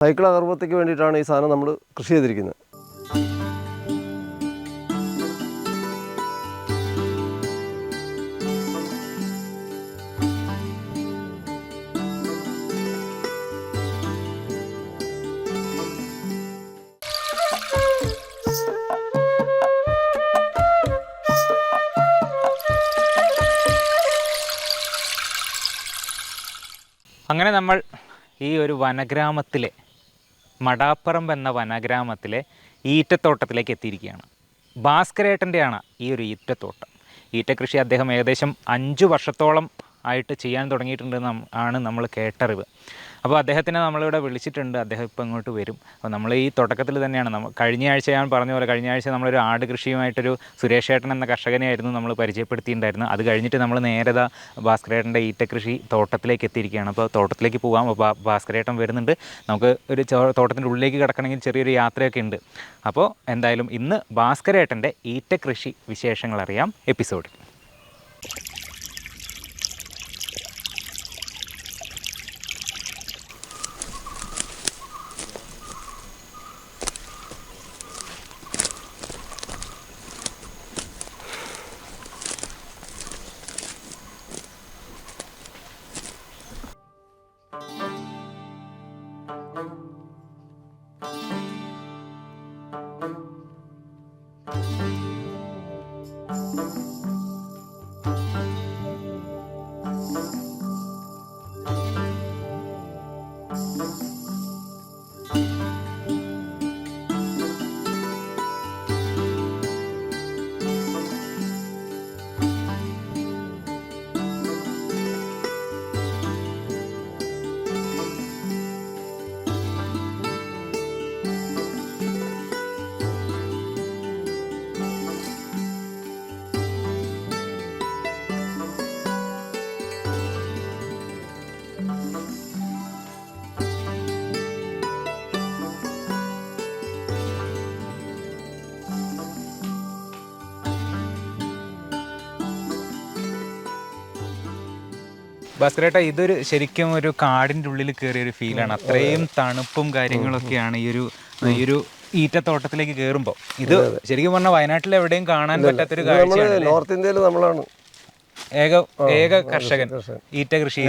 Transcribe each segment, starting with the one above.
Cycle അകർവത്തേക്ക് വേണ്ടിയിട്ടാണ് ഈ സാധനം നമ്മൾ കൃഷി ചെയ്തിരിക്കുന്നത്. അങ്ങനെ നമ്മൾ ഈ ഒരു വനഗ്രാമത്തിലെ മടാപ്പറമ്പ് എന്ന വനഗ്രാമത്തിലെ ഈറ്റത്തോട്ടത്തിലേക്ക് എത്തിയിരിക്കുകയാണ്. ഭാസ്കരേട്ടന്റെയാണ് ഈ ഒരു ഈറ്റത്തോട്ടം. ഈറ്റകൃഷി അദ്ദേഹം ഏകദേശം അഞ്ച് വർഷത്തോളം ആയിട്ട് ചെയ്യാൻ തുടങ്ങിയിട്ടുണ്ട് ആണ് നമ്മൾ കേട്ടറിവ്. അപ്പോൾ അദ്ദേഹത്തിനെ നമ്മളിവിടെ വിളിച്ചിട്ടുണ്ട്. അദ്ദേഹം ഇപ്പോൾ ഇങ്ങോട്ട് വരും. അപ്പോൾ നമ്മൾ ഈ തുടക്കത്തിൽ തന്നെയാണ്. നമ്മൾ കഴിഞ്ഞ ആഴ്ച ഞാൻ പറഞ്ഞ പോലെ കഴിഞ്ഞ ആഴ്ച നമ്മളൊരു ആട് കൃഷിയുമായിട്ടൊരു സുരേഷ് ഏട്ടൻ എന്ന കർഷകനെയായിരുന്നു നമ്മൾ പരിചയപ്പെടുത്തിയിട്ടുണ്ടായിരുന്നു അത് കഴിഞ്ഞിട്ട് നമ്മൾ നേരത ഭാസ്കരേട്ടന്റെ കൃഷി തോട്ടത്തിലേക്ക് എത്തിയിരിക്കുകയാണ്. അപ്പോൾ തോട്ടത്തിലേക്ക് പോകാം. അപ്പോൾ ഭാസ്കരേട്ടൻ വരുന്നുണ്ട്. നമുക്ക് ഒരു തോട്ടത്തിന്റെ ഉള്ളിലേക്ക് കിടക്കണമെങ്കിൽ ചെറിയൊരു യാത്രയൊക്കെ ഉണ്ട്. അപ്പോൾ എന്തായാലും ഇന്ന് ഭാസ്കരേട്ടന്റെ ഈറ്റ കൃഷി വിശേഷങ്ങൾ അറിയാം എപ്പിസോഡിൽ. Müzik ഭാസ്കരേട്ട ഇതൊരു ശരിക്കും ഒരു കാടിന്റെ ഉള്ളിൽ കയറിയ ഒരു ഫീലാണ് അത്രയും തണുപ്പും കാര്യങ്ങളൊക്കെയാണ് ഈ ഒരു ഈ ഒരു ഈറ്റത്തോട്ടത്തിലേക്ക് കയറുമ്പോൾ ഇത് ശരിക്കും പറഞ്ഞാൽ വയനാട്ടിൽ എവിടെയും കാണാൻ പറ്റാത്തൊരു കാഴ്ചയാണ്? നോർത്ത് ഇന്ത്യയിൽ നമ്മളാണ്. ഏക ഏക കർഷകൻ ഈറ്റ കൃഷി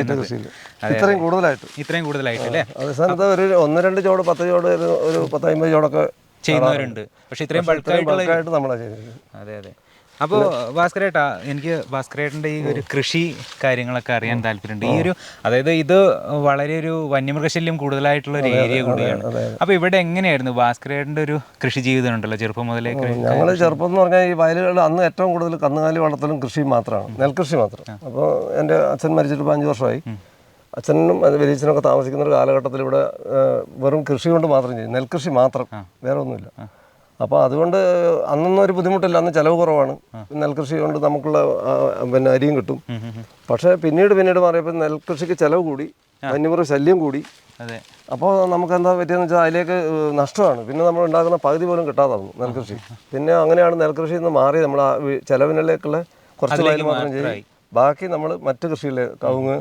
ഇത്രയും കൂടുതലായിട്ട്. ഇത്രയും കൂടുതലായിട്ട് അല്ലേ? അതേ സ്ഥാനത്ത് ഒരു ഒന്ന് രണ്ട് ചോട് പത്ത് ചോട് ഒരു പത്തമ്പത് ചോടൊക്കെ ചെയ്യുന്നവരുണ്ട്. പക്ഷെ ഇത്രയും ബൾക്കായിട്ടുള്ള അതെ അതെ. അപ്പോൾ ഭാസ്കരേട്ടാ എനിക്ക് ഭാസ്കരേട്ടന്റെ ഈ ഒരു കൃഷി കാര്യങ്ങളൊക്കെ അറിയാൻ താല്പര്യമുണ്ട്. ഈ ഒരു അതായത് ഇത് വളരെ ഒരു വന്യമൃഗശല്യം കൂടുതലായിട്ടുള്ള ഒരു ഏരിയ കൂടിയാണ്. അപ്പോൾ ഇവിടെ എങ്ങനെയായിരുന്നു ഭാസ്കരേട്ടന്റെ ഒരു കൃഷി ജീവിതം ഉണ്ടല്ലോ ചെറുപ്പം മുതലേ ഞങ്ങൾ ചെറുപ്പം എന്ന് പറഞ്ഞാൽ ഈ വയലുകൾ അന്ന് ഏറ്റവും കൂടുതൽ കന്നുകാലി വളർത്തലും കൃഷി മാത്രമാണ്. നെൽകൃഷി മാത്രം. അപ്പോൾ എന്റെ അച്ഛൻ മരിച്ചിട്ട് അഞ്ച് വർഷമായി. അച്ഛനും വലിയച്ഛനൊക്കെ താമസിക്കുന്ന ഒരു കാലഘട്ടത്തിൽ ഇവിടെ വെറും കൃഷി കൊണ്ട് മാത്രം ചെയ്യും. നെൽകൃഷി മാത്രം. വേറെ ഒന്നുമില്ല. അപ്പോൾ അതുകൊണ്ട് അന്നൊന്നും ഒരു ബുദ്ധിമുട്ടില്ല. അന്ന് ചിലവ് കുറവാണ്. നെൽകൃഷി കൊണ്ട് നമുക്കുള്ള പിന്നെ അരിയും കിട്ടും. പക്ഷേ പിന്നീട് പിന്നീട് മാറിയപ്പോൾ നെൽകൃഷിക്ക് ചിലവ് കൂടി. വന്യമൃഗ ശല്യം കൂടി. അപ്പോൾ നമുക്ക് എന്താ പറ്റിയെന്ന് വെച്ചാൽ അതിലേക്ക് നഷ്ടമാണ്. പിന്നെ നമ്മൾ ഉണ്ടാക്കുന്ന പകുതി പോലും കിട്ടാതാവുന്നു നെൽകൃഷി. പിന്നെ അങ്ങനെയാണ് നെൽകൃഷി നിന്ന് മാറി. നമ്മൾ ആ ചെലവിനിലേക്കുള്ള കുറച്ച് വയൽ മാത്രം ചെയ്യും ബാക്കി നമ്മൾ മറ്റ് കൃഷിയിലെ കവുങ്ങ്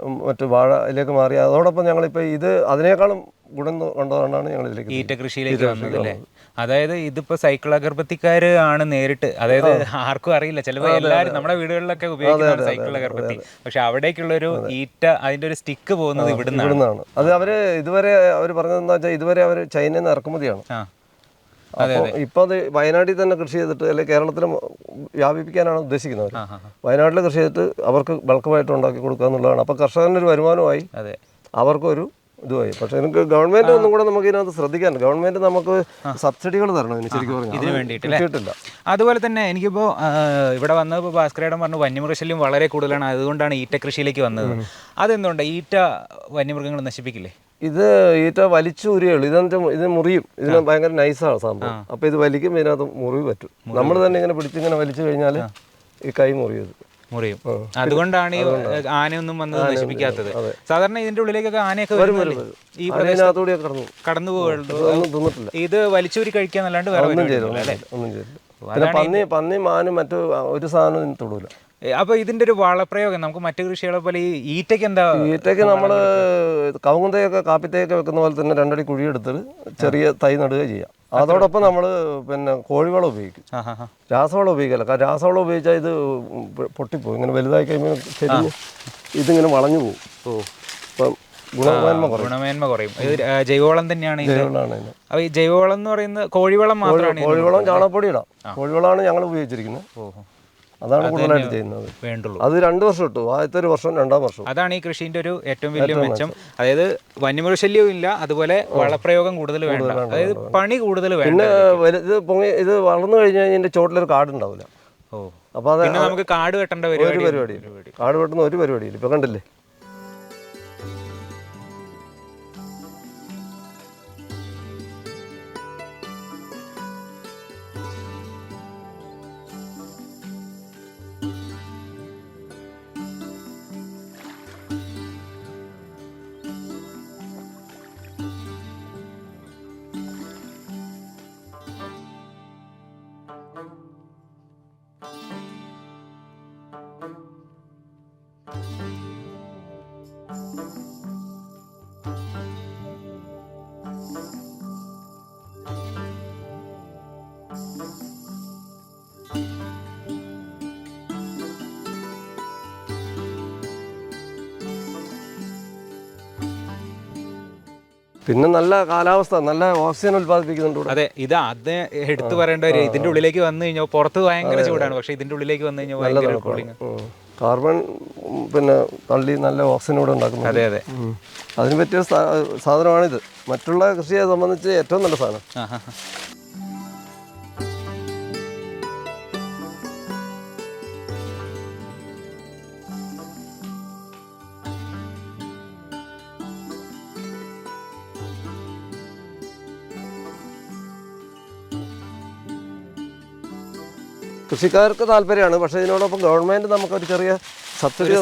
മറ്റു മറ്റ് വാഴ ഇതിലേക്ക് മാറി. അതോടൊപ്പം ഞങ്ങളിപ്പോൾ ഇത് അതിനേക്കാളും ഗുണം കൊണ്ടതാണ് ഞങ്ങൾ ഇതിലേക്ക് ഈറ്റ കൃഷിയിലേക്ക് വന്നത്. അല്ലേ അതായത് ഇതിപ്പോ സൈക്കിൾ അഗർബത്തിക്കാർ ആണ് നേരിട്ട് അതായത് ആർക്കും അറിയില്ല. ചിലപ്പോൾ എല്ലാവരും നമ്മുടെ വീടുകളിലൊക്കെ ഉപയോഗിക്കുന്നതാണ് സൈക്കിൾ അഗർബത്തി. പക്ഷെ അവിടേക്കുള്ള ഒരു ഈറ്റ അതിന്റെ ഒരു സ്റ്റിക്ക് പോകുന്നത് ഇവിടുന്നാണ്. അത് അവർ ഇതുവരെ അവർ പറഞ്ഞതെന്ന് വെച്ചാൽ ഇതുവരെ അവർ ചൈനയിൽ നിന്ന് ഇറക്കുമതിയാണ്. ഇപ്പൊ അപ്പോൾ ഇപ്പോൾ അത്. വയനാട്ടിൽ തന്നെ കൃഷി ചെയ്തിട്ട് അല്ലെങ്കിൽ കേരളത്തിൽ വ്യാപിപ്പിക്കാനാണ് ഉദ്ദേശിക്കുന്നത് വയനാട്ടിൽ കൃഷി ചെയ്തിട്ട് അവർക്ക് ബൾക്കമായിട്ട് ഉണ്ടാക്കി കൊടുക്കുക എന്നുള്ളതാണ്. അപ്പോൾ ഒരു വരുമാനമായി അവർക്കൊരു ഇതുമായി പക്ഷെ എനിക്ക് ഗവൺമെന്റ് ഒന്നും കൂടെ നമുക്ക് ഇതിനകത്ത് ശ്രദ്ധിക്കാൻ ഗവൺമെന്റ് നമുക്ക് സബ്സിഡികൾ തരണം ഇതിന് ശരിക്കും ഇതിന് പറഞ്ഞാൽ വേണ്ടിയിട്ട് കിട്ടിയിട്ടില്ല. അതുപോലെ തന്നെ എനിക്കിപ്പോൾ ഇവിടെ വന്നപ്പോൾ ഭാസ്കരേടം പറഞ്ഞു വന്യമൃഗശല്യം വളരെ കൂടുതലാണ്. അതുകൊണ്ടാണ് ഈറ്റ കൃഷിയിലേക്ക് വന്നത് അതെന്തുകൊണ്ട് ഈറ്റ വന്യമൃഗങ്ങൾ നശിപ്പിക്കില്ലേ? ഇത് ഈറ്റ വലിച്ചു ഉരിയുള്ളൂ ഇതെന്ന് വെച്ചാൽ ഇത് മുറിയും. ഇതിന് ഭയങ്കര നൈസാണ് സംഭവം. അപ്പോൾ ഇത് വലിക്കും ഇതിനകത്ത് മുറിവ് പറ്റും. നമ്മൾ തന്നെ ഇങ്ങനെ പിടിച്ചിങ്ങനെ വലിച്ചു കഴിഞ്ഞാൽ ഈ കൈ മുറിയത് മുറിയും. അതുകൊണ്ടാണ് ഈ ആനയൊന്നും വന്ന് നശിപ്പിക്കാത്തത്. സാധാരണ ഇതിന്റെ ഉള്ളിലേക്കൊക്കെ ആനയൊക്കെ ഈ കടന്നു തിന്നിട്ടില്ല. ഇത് വലിച്ചൂരി കഴിക്കാന്നല്ലാണ്ട് വേറെ ഒന്നും ചെയ്തില്ല പിന്നെ പന്നി മാനും മറ്റു ഒരു സാധനം തൊടൂല. അപ്പോൾ ഇതിന്റെ ഒരു വളപ്രയോഗം നമുക്ക് മറ്റു കൃഷികളെ പോലെ ഈ ഈറ്റയ്ക്ക് എന്താ ഈറ്റയ്ക്ക് നമ്മൾ കവുങ്ങുന്തയൊക്കെ കാപ്പിത്തേക്ക് വെക്കുന്ന പോലെ തന്നെ രണ്ടടി കുഴിയെടുത്തിട്ട് ചെറിയ തൈ നടുക ചെയ്യാം. അതോടൊപ്പം നമ്മൾ പിന്നെ കോഴിവളം ഉപയോഗിക്കും. രാസവളം ഉപയോഗിക്കില്ല. കാരണം രാസവളം ഉപയോഗിച്ചാൽ ഇത് പൊട്ടിപ്പോകും ഇങ്ങനെ വലുതായി കഴിയുമ്പോൾ ചെറിയ ഇതിങ്ങനെ വളഞ്ഞു പോകും ഓ. അപ്പം ഗുണമേന്മ ഗുണമേന്മ കുറയും. ജൈവവളം തന്നെയാണ് അപ്പൊ ഈ ജൈവവളം എന്ന് പറയുന്നത് കോഴിവളം മാത്രമാണ് കോഴിവളം ചാണകപ്പൊടി ഇടാം കോഴിവളമാണ് ഞങ്ങൾ ഉപയോഗിച്ചിരിക്കുന്നത്. ഓഹോ. അതാണ് കൂടുതലായിട്ട് ചെയ്യുന്നത്. വേണ്ടുള്ളൂ. അത് രണ്ട് വർഷം ഇട്ടു. ആദ്യത്തെ ഒരു വർഷം രണ്ടാം വർഷം. അതാണ് ഈ കൃഷിന്റെ ഒരു ഏറ്റവും വലിയ മെച്ചം. അതായത് വന്യമൃഗശല്യവും ഇല്ല അതുപോലെ വളപ്രയോഗം കൂടുതൽ വേണ്ട. അതായത് പണി കൂടുതൽ വേണ്ട പിന്നെ ഇത് പൊങ്ങി ഇത് വളർന്നു കഴിഞ്ഞ് കഴിഞ്ഞാൽ ഇതിന്റെ ചോട്ടിലൊരു കാട് ഉണ്ടാവില്ല. ഓ. അപ്പോൾ അത് നമുക്ക് കാട് വെട്ടേണ്ട ഒരു പരിപാടി പരിപാടി കാട് വെട്ടുന്ന ഒരു പരിപാടിയില്ല. ഇപ്പൊ കണ്ടില്ലേ? പിന്നെ നല്ല കാലാവസ്ഥ നല്ല ഓക്സിജൻ ഉത്പാദിപ്പിക്കുന്നുണ്ട് അതെ ഇത് അത് എടുത്തു പറയേണ്ട ഒരു ഇതിന്റെ ഉള്ളിലേക്ക് വന്നു കഴിഞ്ഞാൽ പുറത്ത് ഭയങ്കര ചൂടാണ്. പക്ഷെ ഇതിന്റെ ഉള്ളിലേക്ക് വന്നു കഴിഞ്ഞാൽ ഭയങ്കര കൂളിംഗ്. കാർബൺ പിന്നെ തള്ളി നല്ല ഓക്സിജൻ ഇവിടെ അതെ അതെ. അതിന് പറ്റിയ സാധനമാണിത്. മറ്റുള്ള കൃഷിയെ സംബന്ധിച്ച് ഏറ്റവും നല്ല സാധനം. കൃഷിക്കാർക്ക് താല്പര്യമാണ്. പക്ഷേ ഇതിനോടൊപ്പം ഗവൺമെന്റ് നമുക്കൊരു ചെറിയ സബ്സിഡി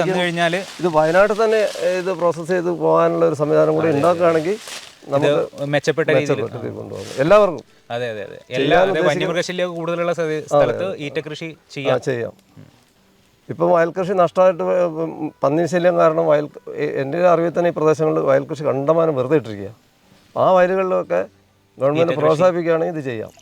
തന്നു കഴിഞ്ഞാൽ ഇത് വയനാട്ടിൽ തന്നെ ഇത് പ്രോസസ്സ് ചെയ്ത് പോകാനുള്ള ഒരു സംവിധാനം കൂടി ഉണ്ടാക്കുകയാണെങ്കിൽ നമുക്ക് മെച്ചപ്പെട്ട രീതിയിൽ കൊണ്ടുപോകും. എല്ലാവർക്കും അതെ അതെ അതെ. എല്ലാ വന്യമൃഗശല്യം കൂടുതലുള്ള സ്ഥലത്ത് ഈറ്റ കൃഷി ചെയ്യാം. ചെയ്യാം. ഇപ്പം വയൽ കൃഷി നഷ്ടമായിട്ട് വ- പന്നി ശല്യം കാരണം വയൽ എന്റെ അറിവിൽ തന്നെ ഈ പ്രദേശങ്ങളിൽ വയൽ കൃഷി കണ്ടമാനം വെറുതെ ഇട്ടിരിക്കുക ആ വയലുകളിലൊക്കെ ഗവൺമെന്റ് പ്രോത്സാഹിപ്പിക്കുകയാണെങ്കിൽ ഇത് ചെയ്യാം.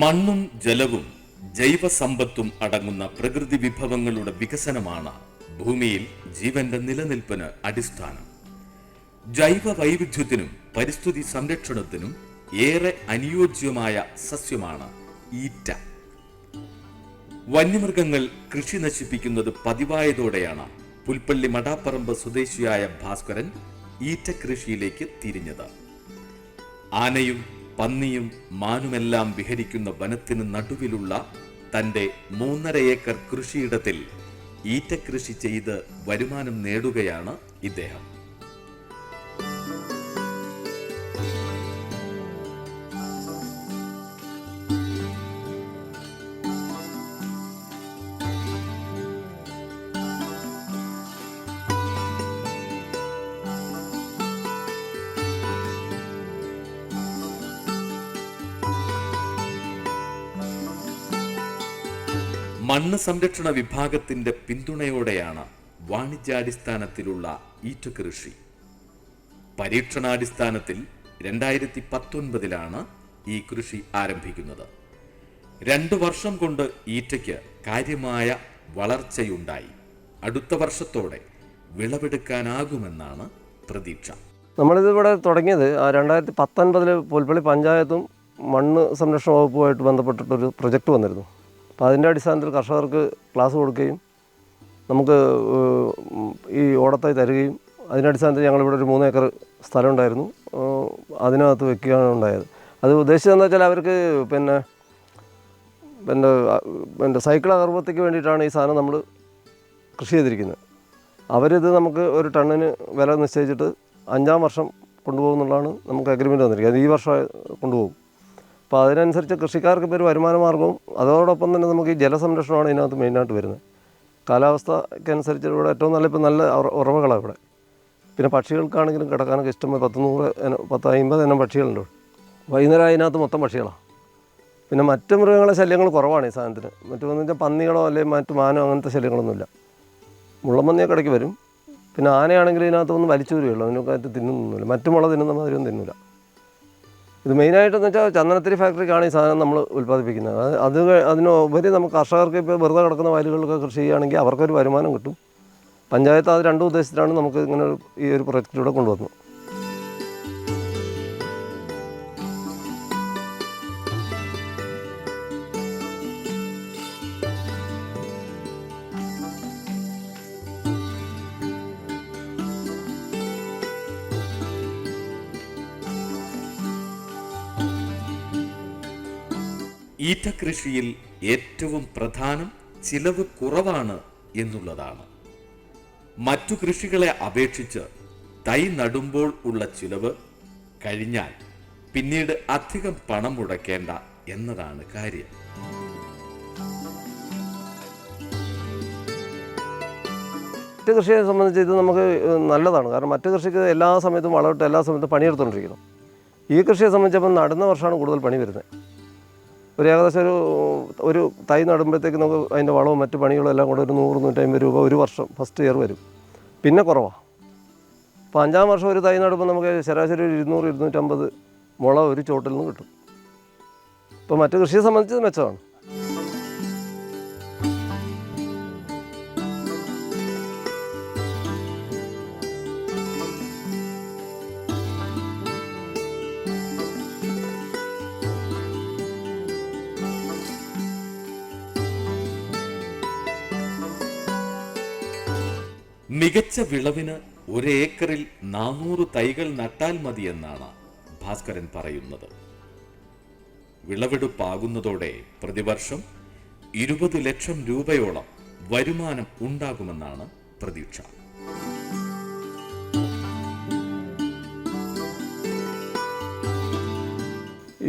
മണ്ണും ജലവും ജൈവസമ്പത്തും അടങ്ങുന്ന പ്രകൃതി വിഭവങ്ങളുടെ വികസനമാണ് ഭൂമിയിൽ ജീവന്റെ നിലനിൽപ്പിന് അടിസ്ഥാനം. ജൈവ വൈവിധ്യത്തിനും പരിസ്ഥിതി സംരക്ഷണത്തിനും ഏറെ അനുയോജ്യമായ സസ്യമാണ് ഈറ്റ. വന്യമൃഗങ്ങൾ കൃഷി നശിപ്പിക്കുന്നത് പതിവായതോടെയാണ് പുൽപ്പള്ളി മടാപ്പറമ്പ് സ്വദേശിയായ ഭാസ്കരൻ ഈറ്റ കൃഷിയിലേക്ക് തിരിഞ്ഞത്. ആനയും പന്നിയും മാനുമെല്ലാം വിഹരിക്കുന്ന വനത്തിന് നടുവിലുള്ള തന്റെ മൂന്നര ഏക്കർ കൃഷിയിടത്തിൽ ഈറ്റക്കൃഷി ചെയ്ത് വരുമാനം നേടുകയാണ് ഇദ്ദേഹം. മണ്ണ് സംരക്ഷണ വിഭാഗത്തിന്റെ പിന്തുണയോടെയാണ് വാണിജ്യാടിസ്ഥാനത്തിലുള്ള ഈറ്റ കൃഷി പരീക്ഷണാടിസ്ഥാനത്തിൽ രണ്ടായിരത്തി പത്തൊൻപതിലാണ് ഈ കൃഷി ആരംഭിക്കുന്നത്. രണ്ട് വർഷം കൊണ്ട് ഈറ്റയ്ക്ക് കാര്യമായ വളർച്ചയുണ്ടായി. അടുത്ത വർഷത്തോടെ വിളവെടുക്കാനാകുമെന്നാണ് പ്രതീക്ഷ. നമ്മളിത് ഇവിടെ തുടങ്ങിയത് രണ്ടായിരത്തി പത്തൊൻപതിൽ പുൽപ്പള്ളി പഞ്ചായത്തും മണ്ണ് സംരക്ഷണ വകുപ്പുമായിട്ട് ബന്ധപ്പെട്ടിട്ടൊരു പ്രൊജക്റ്റ് വന്നിരുന്നു. അപ്പോൾ അതിന്റെ അടിസ്ഥാനത്തിൽ കർഷകർക്ക് ക്ലാസ് കൊടുക്കുകയും നമുക്ക് ഈ ഓടത്തായി തരികയും അതിന്റെ അടിസ്ഥാനത്തിൽ ഞങ്ങളിവിടെ ഒരു മൂന്ന് ഏക്കർ സ്ഥലം ഉണ്ടായിരുന്നു അതിനകത്ത് വെക്കുകയാണ് ഉണ്ടായത്. അത് ഉദ്ദേശിച്ചതെന്ന് വെച്ചാൽ അവർക്ക് പിന്നെ എന്റെ എന്റെ സൈക്കിൾ അകർവത്തേക്ക് വേണ്ടിയിട്ടാണ് ഈ സാധനം നമ്മൾ കൃഷി ചെയ്തിരിക്കുന്നത്. അവരിത് നമുക്ക് ഒരു ടണ്ണിന് വില നിശ്ചയിച്ചിട്ട് അഞ്ചാം വർഷം കൊണ്ടുപോകുന്നുള്ളതാണ് നമുക്ക് അഗ്രിമെന്റ് വന്നിരിക്കുന്നത്. അത് ഈ വർഷം കൊണ്ടുപോകും. അപ്പോൾ അതിനനുസരിച്ച് കൃഷിക്കാർക്ക് ഇപ്പോൾ ഒരു വരുമാന മാർഗവും അതോടൊപ്പം തന്നെ നമുക്ക് ഈ ജലസംരക്ഷണമാണ് ഇതിനകത്ത് മെയിനായിട്ട് വരുന്നത്. കാലാവസ്ഥക്കനുസരിച്ച് ഇവിടെ ഏറ്റവും നല്ല ഇപ്പോൾ നല്ല ഉറ- ഉറവകളാണ് ഇവിടെ. പിന്നെ പക്ഷികൾക്കാണെങ്കിലും കിടക്കാനൊക്കെ ഇഷ്ടം പത്ത് നൂറ് പത്ത് അമ്പത് എണ്ണം പക്ഷികളുണ്ട്. വൈകുന്നേരം അതിനകത്ത് മൊത്തം പക്ഷികളാണ് പിന്നെ മറ്റ് മൃഗങ്ങളെ ശല്യങ്ങൾ കുറവാണ് ഈ സാധനത്തിന്. മറ്റു വെച്ചാൽ പന്നികളോ അല്ലെങ്കിൽ മറ്റു മാനോ അങ്ങനത്തെ ശല്യങ്ങളൊന്നുമില്ല. മുള്ളമ്പന്നിയൊക്കെ ഇടയ്ക്ക് വരും. പിന്നെ ആനയാണെങ്കിൽ ഇതിനകത്തൊന്നും വലിച്ചു വരികയുള്ളൂ അതിനൊക്കെ തിന്നുന്നില്ല മറ്റു മുള തിന്നുന്ന മാതിരിയൊന്നും തിന്നില്ല ഇത് മെയിനായിട്ടെന്ന് വെച്ചാൽ ചന്ദനത്തിരി ഫാക്ടറിക്കാണ് ഈ സാധനം നമ്മൾ ഉൽപ്പാദിപ്പിക്കുന്നത്. അത് അത് ക- അതിനുപരി നമുക്ക് കർഷകർക്ക് ഇപ്പോൾ വെറുതെ കിടക്കുന്ന വയലുകളിലൊക്കെ കൃഷി ചെയ്യുകയാണെങ്കിൽ അവർക്കൊരു വരുമാനം കിട്ടും. പഞ്ചായത്ത് അത് രണ്ടും ഉദ്ദേശിച്ചിട്ടാണ് നമുക്ക് ഇങ്ങനെ ഈ ഒരു പ്രൊജക്റ്റിലൂടെ കൊണ്ടുവന്നത്. ഈറ്റ കൃഷിയിൽ ഏറ്റവും പ്രധാനം ചിലവ് കുറവാണ് എന്നുള്ളതാണ്. മറ്റു കൃഷികളെ അപേക്ഷിച്ച് തൈ നടുമ്പോൾ ഉള്ള ചിലവ് കഴിഞ്ഞാൽ പിന്നീട് അധികം പണം മുടക്കേണ്ട എന്നതാണ് കാര്യം. മറ്റ് കൃഷിയെ സംബന്ധിച്ച് ഇത് നമുക്ക് നല്ലതാണ്. കാരണം മറ്റു കൃഷിക്ക് എല്ലാ സമയത്തും വളമിട്ട് എല്ലാ സമയത്തും പണിയെടുത്തുകൊണ്ടിരിക്കുന്നു ഈ കൃഷിയെ സംബന്ധിച്ചപ്പോൾ നടുന്ന വർഷമാണ് കൂടുതൽ പണി വരുന്നത്. ഒരു ഏകദേശം ഒരു ഒരു തൈ നടുമ്പോഴത്തേക്ക് നമുക്ക് അതിന്റെ വളവും മറ്റു പണികളും എല്ലാം കൂടെ ഒരു നൂറ് നൂറ്റമ്പത് രൂപ ഒരു വർഷം ഫസ്റ്റ് ഇയർ വരും. പിന്നെ കുറവാണ് അപ്പോൾ അഞ്ചാം വർഷം ഒരു തൈ നടുമ്പോൾ നമുക്ക് ശരാശരി ഒരു ഇരുന്നൂറ് ഇരുന്നൂറ്റമ്പത് മുള ഒരു ചോട്ടിൽ നിന്ന് കിട്ടും. ഇപ്പോൾ മറ്റു കൃഷിയെ സംബന്ധിച്ച് മെച്ചമാണ്. മികച്ച വിളവിന് ഒരേക്കറിൽ നാനൂറ് തൈകൾ നട്ടാൽ മതിയെന്നാണ് ഭാസ്കരൻ പറയുന്നത്. വിളവെടുപ്പാകുന്നതോടെ പ്രതിവർഷം ഇരുപത് ലക്ഷം രൂപയോളം വരുമാനം ഉണ്ടാകുമെന്നാണ് പ്രതീക്ഷ.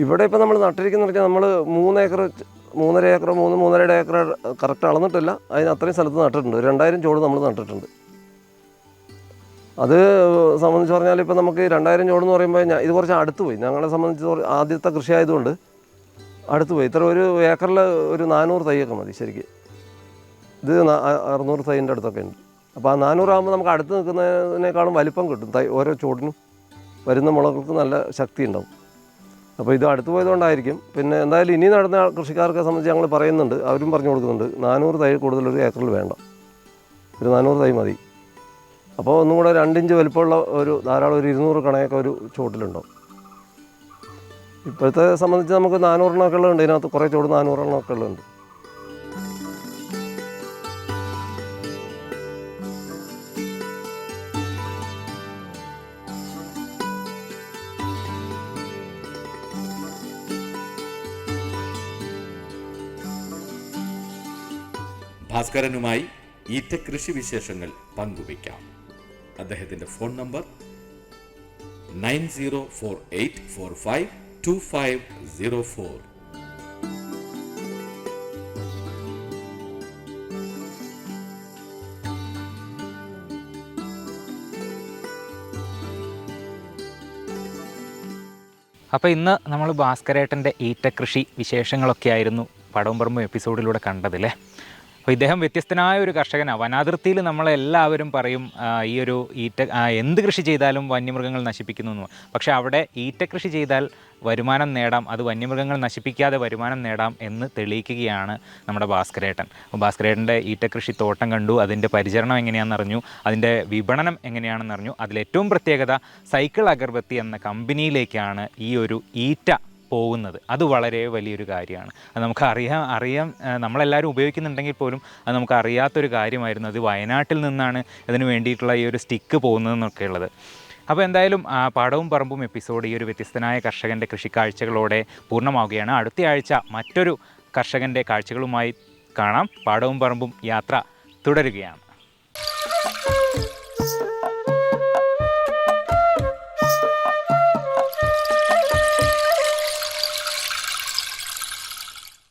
ഇവിടെ ഇപ്പോൾ നമ്മൾ നട്ടിരിക്കുന്ന നമ്മൾ മൂന്ന് ഏക്കർ മൂന്നര ഏക്കർ മൂന്ന് മൂന്നര ഏക്കർ കറക്റ്റ് അളന്നിട്ടില്ല. അതിന് അത്രയും സ്ഥലത്ത് നട്ടിട്ടുണ്ട്. രണ്ടായിരം ചോട് നമ്മൾ നട്ടിട്ടുണ്ട്. അത് സംബന്ധിച്ച് പറഞ്ഞാൽ ഇപ്പോൾ നമുക്ക് രണ്ടായിരം ചോട് എന്ന് പറയുമ്പോൾ ഇത് കുറച്ച് അടുത്ത് പോയി. ഞങ്ങളെ സംബന്ധിച്ച് ആദ്യത്തെ കൃഷി ആയതുകൊണ്ട് അടുത്ത് പോയി. ഇത്ര ഒരു ഏക്കറിൽ ഒരു നാനൂറ് തൈയൊക്കെ മതി ശരിക്ക്. ഇത് അറുന്നൂറ് തൈന്റെ അടുത്തൊക്കെ ഉണ്ട്. അപ്പോൾ ആ നാനൂറാകുമ്പോൾ നമുക്ക് അടുത്ത് നിൽക്കുന്നതിനേക്കാളും വലിപ്പം കിട്ടും. തൈ ഓരോ ചോടിനും വരുന്ന മുളകൾക്ക് നല്ല ശക്തി ഉണ്ടാവും. അപ്പോൾ ഇത് അടുത്ത് പോയതുകൊണ്ടായിരിക്കും. പിന്നെ എന്തായാലും ഇനി നടന്ന കൃഷിക്കാർക്ക് സംബന്ധിച്ച് ഞങ്ങൾ പറയുന്നുണ്ട്. അവരും പറഞ്ഞു കൊടുക്കുന്നുണ്ട്. നാനൂറ് തൈ കൂടുതൽ ഒരു ഏക്കറിൽ വേണ്ട. ഒരു നാനൂറ് തൈ മതി. അപ്പോൾ ഒന്നും കൂടെ രണ്ടിഞ്ച് വലിപ്പമുള്ള ഒരു ധാരാളം ഒരു ഇരുന്നൂറ് കണയൊക്കെ ഒരു ചോട്ടിലുണ്ടാവും ഇപ്പോഴത്തെ സംബന്ധിച്ച് നമുക്ക് നാനൂറെണ്ണമൊക്കെ ഉള്ളതുണ്ട് ഇതിനകത്ത് കുറേ ചോട് നാനൂറെണ്ണമൊക്കെ ഉള്ളതുണ്ട്. ഭാസ്കരനുമായി ഈറ്റ കൃഷി വിശേഷങ്ങൾ പങ്കുവയ്ക്കാം. അദ്ദേഹത്തിന്റെ phone number nine zero four eight four five two five zero four. അപ്പോൾ ഇന്ന് നമ്മൾ ഭാസ്കരേട്ടന്റെ കൃഷി വിശേഷങ്ങളൊക്കെ ആയിരുന്നു പടവും പറമ്പും എപ്പിസോഡിലൂടെ കണ്ടതല്ലേ അപ്പോൾ ഇദ്ദേഹം വ്യത്യസ്തനായ ഒരു കർഷകനാണ് വനാതിർത്തിയിൽ നമ്മളെല്ലാവരും പറയും ഈ ഒരു ഈറ്റ എന്ത് കൃഷി ചെയ്താലും വന്യമൃഗങ്ങൾ നശിപ്പിക്കുന്നു എന്ന്. പക്ഷേ അവിടെ ഈറ്റ കൃഷി ചെയ്താൽ വരുമാനം നേടാം അത് വന്യമൃഗങ്ങൾ നശിപ്പിക്കാതെ വരുമാനം നേടാം എന്ന് തെളിയിക്കുകയാണ് നമ്മുടെ ഭാസ്കരേട്ടൻ. അപ്പോൾ ഭാസ്കരേട്ടന്റെ ഈറ്റക്കൃഷി തോട്ടം കണ്ടു അതിന്റെ പരിചരണം എങ്ങനെയാണെന്ന് അറിഞ്ഞു അതിന്റെ വിപണനം എങ്ങനെയാണെന്ന് അറിഞ്ഞു. അതിലേറ്റവും പ്രത്യേകത സൈക്കിൾ അഗർബത്തി എന്ന കമ്പനിയിലേക്കാണ് ഈ ഒരു ഈറ്റ പോകുന്നത്. അത് വളരെ വലിയൊരു കാര്യമാണ്. അത് നമുക്ക് അറിയാം അറിയാം നമ്മളെല്ലാവരും ഉപയോഗിക്കുന്നുണ്ടെങ്കിൽ പോലും അത് നമുക്ക് അറിയാത്തൊരു കാര്യമായിരുന്നു. അത് വയനാട്ടിൽ നിന്നാണ് അതിന് വേണ്ടിയിട്ടുള്ള ഈ ഒരു സ്റ്റിക്ക് പോകുന്നതെന്നൊക്കെ ഉള്ളത്. അപ്പോൾ എന്തായാലും പാടവും പറമ്പും എപ്പിസോഡ് ഈ ഒരു വ്യത്യസ്തനായ കർഷകന്റെ കൃഷിക്കാഴ്ചകളോടെ പൂർണമാവുകയാണ്. അടുത്ത ആഴ്ച മറ്റൊരു കർഷകന്റെ കാഴ്ചകളുമായി കാണാം. പാടവും പറമ്പും യാത്ര തുടരുകയാണ്.